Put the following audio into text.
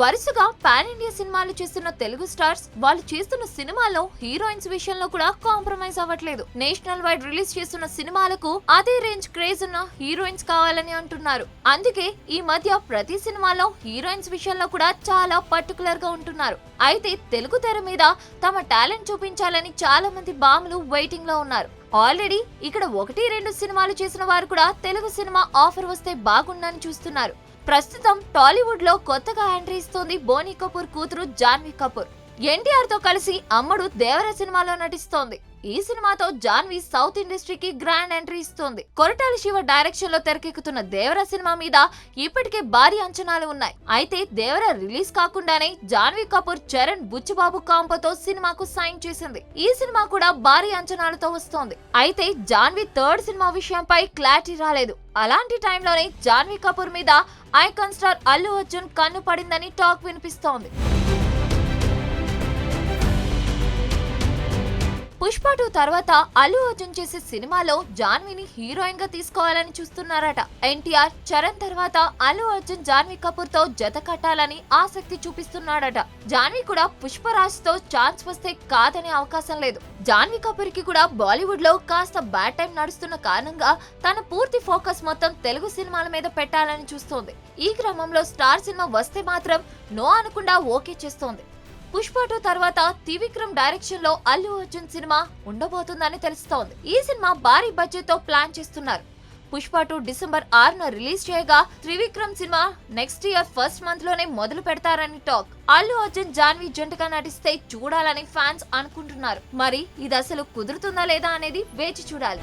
వరుసగా pan India సినిమాలు చేస్తున్న తెలుగు స్టార్స్ వాళ్ళు చేస్తున్న సినిమాలో హీరోయిన్స్ విషయంలో కూడా కాంప్రమైజ్ అవ్వట్లేదు. నేషనల్ వైడ్ రిలీజ్ చేస్తున్న సినిమాలకు అదే రేంజ్ క్రేజ్ ఉన్న హీరోయిన్స్ కావాలని అంటున్నారు. అందుకే ఈ మధ్య ప్రతి సినిమాలో హీరోయిన్స్ విషయంలో కూడా చాలా పర్టికులర్గా ఉంటున్నారు. అయితే తెలుగు తెర మీద తమ టాలెంట్ చూపించాలని చాలా మంది బాములు వెయిటింగ్లో ఉన్నారు. ఆల్రెడీ ఇక్కడ ఒకటి రెండు సినిమాలు చేసిన వారు కూడా తెలుగు సినిమా ఆఫర్ వస్తే బాగుండని చూస్తున్నారు. ప్రస్తుతం టాలీవుడ్లో కొత్తగా ఎంట్రీ ఇస్తోంది బోనీ కపూర్ కూతురు జాన్వీ కపూర్. ఎన్టీఆర్తో కలిసి అమ్మడు దేవర సినిమాలో నటిస్తోంది. ఈ సినిమాతో జాన్వీ సౌత్ ఇండస్ట్రీకి గ్రాండ్ ఎంట్రీ ఇస్తోంది. కొరటాల శివ డైరెక్షన్లో తెరకెక్కుతున్న దేవర సినిమా మీద ఇప్పటికే భారీ అంచనాలు ఉన్నాయి. అయితే దేవర రిలీజ్ కాకుండానే జాన్వీ కపూర్ చరణ్ బుచ్చిబాబు కాంపోతో సినిమాకు సైన్ చేసింది. ఈ సినిమా కూడా భారీ అంచనాలతో వస్తోంది. అయితే జాన్వీ థర్డ్ సినిమా విషయంపై క్లారిటీ రాలేదు. అలాంటి టైంలోనే జాన్వీ కపూర్ మీద ఐకాన్ స్టార్ అల్లు అర్జున్ కన్ను పడిందని టాక్ వినిపిస్తోంది. పుష్ప టూ తర్వాత అల్లు అర్జున్ చేసే సినిమాలో జాన్వీని హీరోయిన్గా తీసుకోవాలని చూస్తున్నారట. ఎన్టీఆర్ చరణ్ తర్వాత అల్లు అర్జున్ జాన్వీ కపూర్తో జత కట్టాలని ఆసక్తి చూపిస్తున్నాడట. జాన్వీ కూడా పుష్పరాజ్తో ఛాన్స్ వస్తే కాదనే అవకాశం లేదు. జాన్వీ కపూర్కి కూడా బాలీవుడ్లో కాస్త బ్యాడ్ టైం నడుస్తున్న కారణంగా తన పూర్తి ఫోకస్ మొత్తం తెలుగు సినిమాల మీద పెట్టాలని చూస్తోంది. ఈ క్రమంలో స్టార్ సినిమా వస్తే మాత్రం నో అనకుండా ఓకే చేస్తోంది. పుష్ప టూ తర్వాత త్రివిక్రమ్ డైరెక్షన్లో అల్లు అర్జున్ సినిమా ఉండబోతుందని తెలుస్తోంది. ఈ సినిమా భారీ బడ్జెట్తో ప్లాన్ చేస్తున్నారు. పుష్ప టూ డిసెంబర్ ఆరున రిలీజ్ చేయగా Trivikram cinema next year first మంత్లోనే మొదలు పెడతారని టాక్. అల్లు అర్జున్ జాన్వీ జంటగా నటిస్తే చూడాలని ఫ్యాన్స్ అనుకుంటున్నారు. మరి ఇది అసలు కుదురుతుందా లేదా అనేది వేచి చూడాలి.